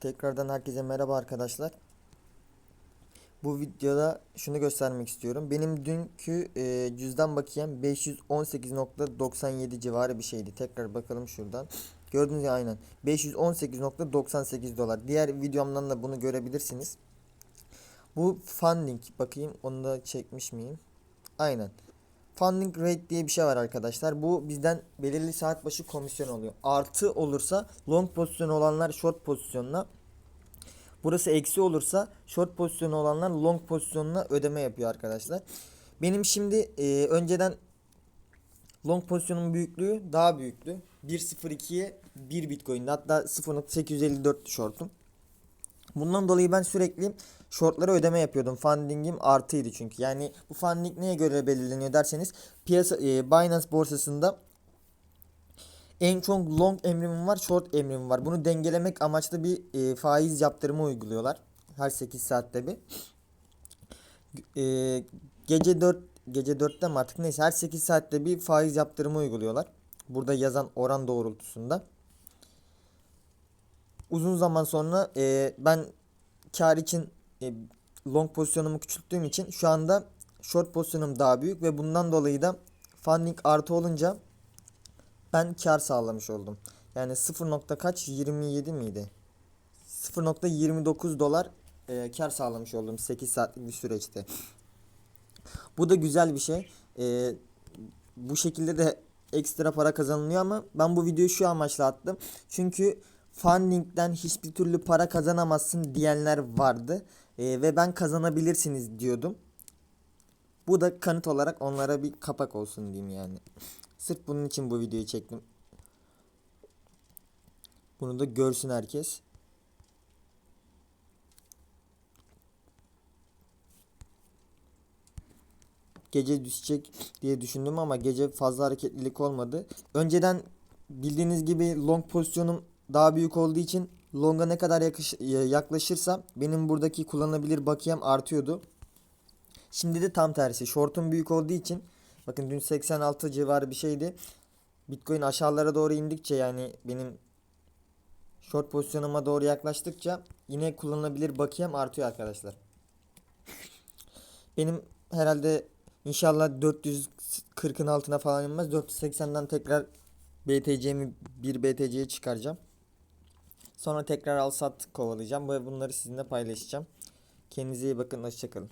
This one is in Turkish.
Tekrardan herkese merhaba arkadaşlar. Bu videoda şunu göstermek istiyorum. Benim dünkü e, cüzdan bakiyem 518.97 civarı bir şeydi. Tekrar bakalım şuradan. Gördüğünüz gibi aynen. 518.98 dolar. Diğer videomdan da bunu görebilirsiniz. Bu funding bakayım onu da çekmiş miyim? Aynen. Funding rate diye bir şey var arkadaşlar. Bu bizden belirli saat başı komisyon oluyor. Artı olursa long pozisyon olanlar short pozisyonuna Burası eksi olursa short pozisyonu olanlar long pozisyonuna ödeme yapıyor arkadaşlar. Benim şimdi e, önceden long pozisyonun büyüklüğü daha büyüktü. 1.02'ye 1 bitcoin'di. Hatta 0.854 shortum. Bundan dolayı ben sürekli shortlara ödeme yapıyordum. Funding'im artıydı çünkü. Yani bu funding neye göre belirleniyor derseniz piyasa e, Binance borsasında en çok long emrim var, short emrim var. Bunu dengelemek amaçlı bir e, faiz yaptırımı uyguluyorlar. Her 8 saatte bir. E, gece 4 gece 4'te mi artık neyse her 8 saatte bir faiz yaptırımı uyguluyorlar. Burada yazan oran doğrultusunda. Uzun zaman sonra e, ben kar için e, long pozisyonumu küçülttüğüm için şu anda short pozisyonum daha büyük ve bundan dolayı da funding artı olunca ben kar sağlamış oldum. Yani 0. nokta kaç 27 miydi? 0.29 dolar e, kar sağlamış oldum 8 saatlik bir süreçte. Bu da güzel bir şey. E, bu şekilde de ekstra para kazanılıyor ama ben bu videoyu şu amaçla attım. Çünkü funding'den hiçbir türlü para kazanamazsın diyenler vardı. E, ve ben kazanabilirsiniz diyordum. Bu da kanıt olarak onlara bir kapak olsun diyeyim yani. Sırf bunun için bu videoyu çektim. Bunu da görsün herkes. Gece düşecek diye düşündüm ama gece fazla hareketlilik olmadı. Önceden bildiğiniz gibi long pozisyonum daha büyük olduğu için longa ne kadar yakış, yaklaşırsa benim buradaki kullanılabilir bakiyem artıyordu. Şimdi de tam tersi. Short'um büyük olduğu için bakın dün 86 civarı bir şeydi. Bitcoin aşağılara doğru indikçe yani benim short pozisyonuma doğru yaklaştıkça yine kullanılabilir bakiyem artıyor arkadaşlar. Benim herhalde inşallah 440'ın altına falan inmez. 480'den tekrar BTC'mi 1 BTC'ye çıkaracağım. Sonra tekrar al sat kovalayacağım ve bunları sizinle paylaşacağım. Kendinize iyi bakın. Hoşçakalın.